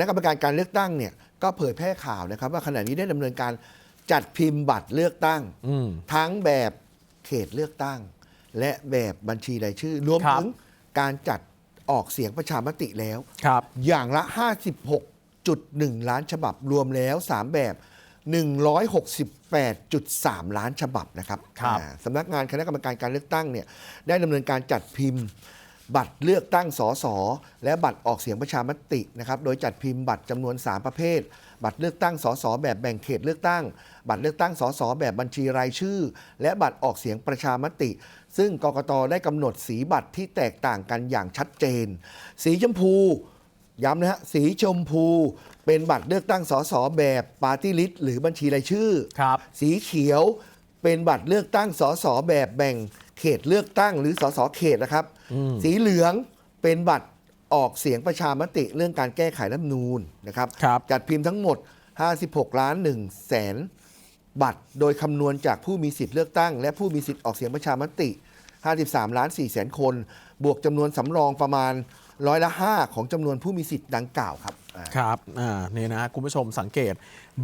ณะกรรมการการเลือกตั้งเนี่ยก็เผยแพร่ข่าวนะครับ ว่าขณะนี้ได้ดำเนินการจัดพิมพ์บัตรเลือกตั้งอืมทั้งแบบเขตเลือกตั้ง และแบบบัญชีรายชื่อ รวมครับถึงการจัดออกเสียงประชามติแล้วครับอย่างละ 56.1 ล้านฉบับรวมแล้ว 3 แบบ 168.3 ล้านฉบับนะครับครับอ่าสำนักงานคณะกรรมการการเลือกตั้งเนี่ยได้ดำเนินการจัดพิมพ์ บัตรเลือกตั้งสสและบัตรออกเสียงประชามตินะครับโดยจัดพิมพ์บัตรจำนวน 3 ประเภท บัตรเลือกตั้งสสแบบแบ่งเขตเลือกตั้ง บัตรเลือกตั้งสสแบบบัญชีรายชื่อ และบัตรออกเสียงประชามติ ซึ่งกกตได้กำหนดสีบัตรที่แตกต่างกันอย่างชัดเจน สีชมพูย้ำนะฮะสีชมพูเป็นบัตรเลือกตั้งสสแบบปาร์ตี้ลิสต์หรือบัญชีรายชื่อครับสีเขียวเป็นบัตรเลือกตั้งสสแบบแบ่ง เขตเลือกตั้งหรือสสเขตนะครับ สีเหลืองเป็นบัตรออกเสียงประชามติเรื่องการแก้ไขรัฐธรรมนูญนะครับครับจัดพิมพ์ทั้งหมด 56 ล้าน1แสนบัตร โดยคำนวณจากผู้มีสิทธิ์เลือกตั้ง และผู้มีสิทธิ์ออกเสียงประชามติ 53 ล้าน4แสนคน บวกจำนวนสำรองประมาณ ร้อยละ 5 ของจำนวนผู้มีสิทธิ์ดังกล่าวครับอ่า ครับ อ่า นี่นะคุณผู้ชมสังเกต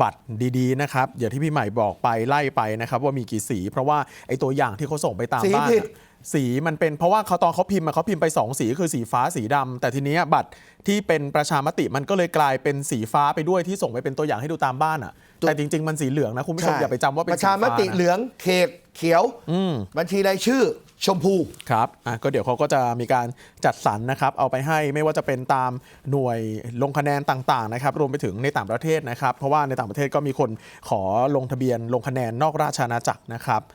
บัตรดีๆนะครับ อย่างที่พี่ใหม่บอกไปไล่ไปนะครับ ว่ามีกี่สี เพราะว่าไอ้ตัวอย่างที่เขาส่งไปตามสีบ้านผิด อะสีมันเป็นเพราะว่าเขาตอนเขาพิมพ์มาเขาพิมพ์ไป 2 สีคือสีฟ้าสีดำแต่ทีเนี้ยบัตรที่เป็นประชามติมันก็เลยกลายเป็นสีฟ้าไปด้วยที่ส่งไปเป็นตัวอย่างให้ดูตามบ้านอะ แต่จริง ๆ มันสีเหลืองนะคุณผู้ชมใช่อย่าไปจำว่าเป็นประชามสีฟ้ตินะ เหลืองเขตเขียวอืมบัญชีรายชื่อ ชมพูครับอะก็เดี๋ยวเขาก็จะมีการจัดสรรนะครับ เอาไปให้ไม่ว่าจะเป็นตามหน่วยลงคะแนนต่างๆนะครับ รวมไปถึงในต่างประเทศนะครับ เพราะว่าในต่างประเทศก็มีคนขอลงทะเบียนลงคะแนนนอกราชอาณาจักรนะครับ